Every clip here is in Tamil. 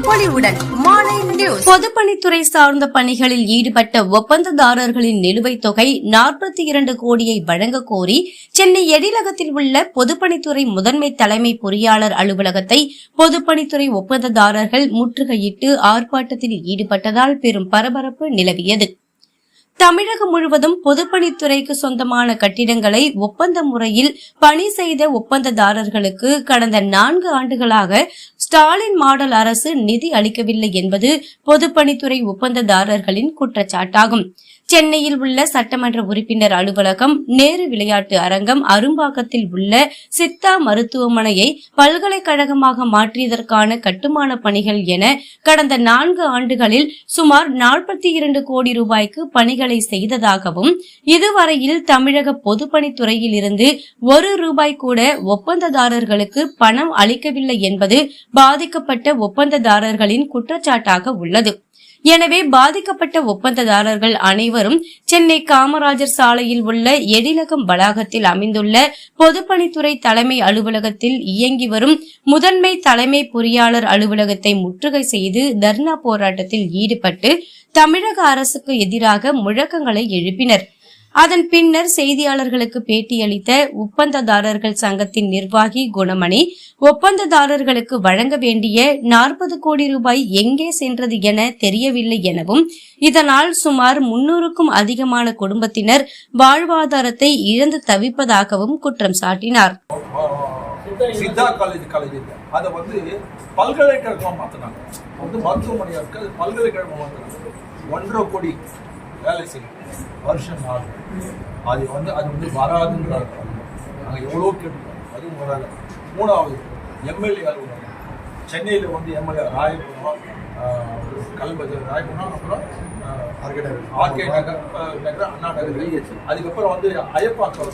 பொலிவுடன் மாலை நியூஸ். பொதுப்பணித்துறை சார்ந்த பணிகளில் ஈடுபட்ட ஒப்பந்ததாரர்களின் நிலுவைத் தொகை நாற்பத்தி இரண்டு கோடியை வழங்கக் கோரி சென்னை எழிலகத்தில் உள்ள பொதுப்பணித்துறை முதன்மை தலைமை பொறியாளர் அலுவலகத்தை பொதுப்பணித்துறை ஒப்பந்ததாரர்கள் முற்றுகையிட்டு ஆர்ப்பாட்டத்தில் ஈடுபட்டதால் பெரும் பரபரப்பு நிலவியது. தமிழகம் முழுவதும் பொதுப்பணித்துறைக்கு சொந்தமான கட்டிடங்களை ஒப்பந்த முறையில் பணி செய்த ஒப்பந்ததாரர்களுக்கு கடந்த நான்கு ஆண்டுகளாக ஸ்டாலின் மாடல் அரசு நிதி அளிக்கவில்லை என்பது பொதுப்பணித்துறை ஒப்பந்ததாரர்களின் குற்றச்சாட்டாகும். சென்னையில் உள்ள சட்டமன்ற உறுப்பினர் அலுவலகம் நேரு விளையாட்டு அரங்கம் அரும்பாக்கத்தில் உள்ள சித்தா மருத்துவமனையை பல்கலைக்கழகமாக மாற்றியதற்கான கட்டுமான பணிகள் என கடந்த நான்கு ஆண்டுகளில் சுமார் நாற்பத்தி இரண்டு கோடி ரூபாய்க்கு பணிகளை செய்ததாகவும் இதுவரையில் தமிழக பொதுப்பணித்துறையில் இருந்து ஒரு ரூபாய் கூட ஒப்பந்ததாரர்களுக்கு பணம் அளிக்கவில்லை என்பது பாதிக்கப்பட்ட ஒப்பந்ததாரர்களின் குற்றச்சாட்டாக உள்ளது. எனவே பாதிக்கப்பட்ட ஒப்பந்ததாரர்கள் அனைவரும் சென்னை காமராஜர் சாலையில் உள்ள எழிலகம் வளாகத்தில் அமைந்துள்ள பொதுப்பணித்துறை தலைமை அலுவலகத்தில் இயங்கி வரும் முதன்மை தலைமை பொறியாளர் அலுவலகத்தை முற்றுகை செய்து தர்ணா போராட்டத்தில் ஈடுபட்டு தமிழக அரசுக்கு எதிராக முழக்கங்களை எழுப்பினர். அதன் பின்னர் செய்தியாளர்களுக்கு பேட்டியளித்த ஒப்பந்ததாரர்கள் சங்கத்தின் நிர்வாகி குணமணி ஒப்பந்ததாரர்களுக்கு வழங்க வேண்டிய நாற்பது கோடி ரூபாய் எங்கே சென்றது என தெரியவில்லை எனவும் இதனால் சுமார் முன்னூறுக்கும் அதிகமான குடும்பத்தினர் வாழ்வாதாரத்தை இழந்து தவிப்பதாகவும் குற்றம் சாட்டினார். சித்தா காலேஜ் காலேஜ் அதை வந்து பல்கலைக்கழகமாக மாற்றினாங்க வந்து மருத்துவமனையாக பல்கலைக்கழகம் மாற்றினாங்க ஒன்றரை கோடி. வேலை செய்யும். வருஷம் ஆகும். அது வந்து அது வந்து வராதுன்றாங்க நாங்கள் எவ்வளோ கேட்டுருக்கோம். அதுவும் வராது. மூணாவது எம்எல்ஏ அலுவலகம் சென்னையில் வந்து எம்எல்ஏ ராயபுரம் கல்பஜர் ராயபுரம் அப்புறம் ஆர்கே நகர். நகர் அண்ணா நகர். அதுக்கப்புறம் வந்து அயப்பாக்கம்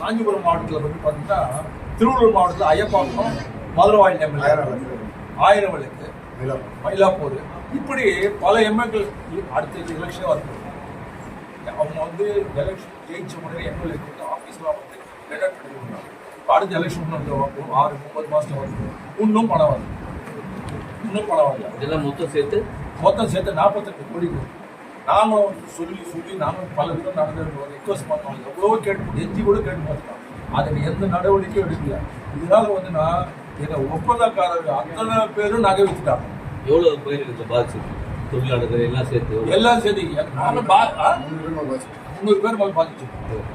காஞ்சிபுரம் மாவட்டத்தில் வந்து பார்த்தீங்கன்னா திருவள்ளூர் மாவட்டத்தில் அயப்பாக்கம் மதுரவாயில் எம்எல்ஏ. ஆயிரம் விளக்கு மயிலாப்பூர். இப்படி பல எம்எல்ஏக்கள் அடுத்த எலெக்ஷன் வருது அவங்க வந்து எலெக்ஷன் ஜெயிச்ச உடனே எம்எல்ஏ வந்து ஆஃபீஸ்லாம் வந்து லெட்டர் பண்ணிடுவாங்க அடுத்த எலெக்ஷன் வந்து ஒரு ஆறு ஒன்பது மாதம் வருது இன்னும் பணம் வருது இன்னும் பணம் வரல. இதெல்லாம் மொத்தம் சேர்த்து? மொத்தம் சேர்த்து நாற்பத்தெட்டு கோடி. நாமளும் சொல்லி சொல்லி நாமளும் பல விதம் நடந்து ரிக்வஸ்ட் பண்ணோம். எவ்வளவோ கேட்டு எஞ்சி கூட கேட்டு பார்த்துட்டோம் அதுக்கு எந்த நடவடிக்கையும் எடுக்கல. இதனால வந்து நான் எங்க ஒப்பந்தக்காரர்கள் அத்தனை பேரும் நகை வச்சுட்டாங்க எவ்வளவு பயிருக்கு இப்போ பாதிச்சு தொழிலாளர்கள் எல்லாம் சேர்த்து? எல்லாம் சேர்த்து பா ஆ? முந்நூறு பேர் மேலே பாதிச்சிருக்கோம்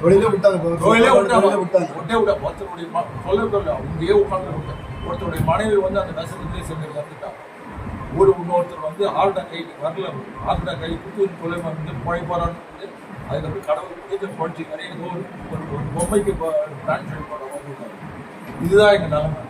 தொழிலே விட்டாங்க தொழிலே விட்டாங்க விட்டாங்க ஒட்டே விட ஒருத்தருடைய சொல்ல சொல்ல இங்கேயே உட்கார்ந்து விட்டேன் ஒருத்தருடைய மனைவி வந்து அந்த நெசத்திலே சென்று இறந்துட்டாங்க ஒரு இன்னொருத்தர் வந்து ஆள்டா கை வரல ஆள்டா கை குத்து கொலை வந்து பழைப்பாரான்னு வந்து அதுக்கப்புறம் கடவுள் கொடுத்து படிச்சு நிறைய ஒரு பொம்மைக்கு டிரான்ஸ்லேட் பண்ண வந்து இதுதான் எங்கள் நிலைமை.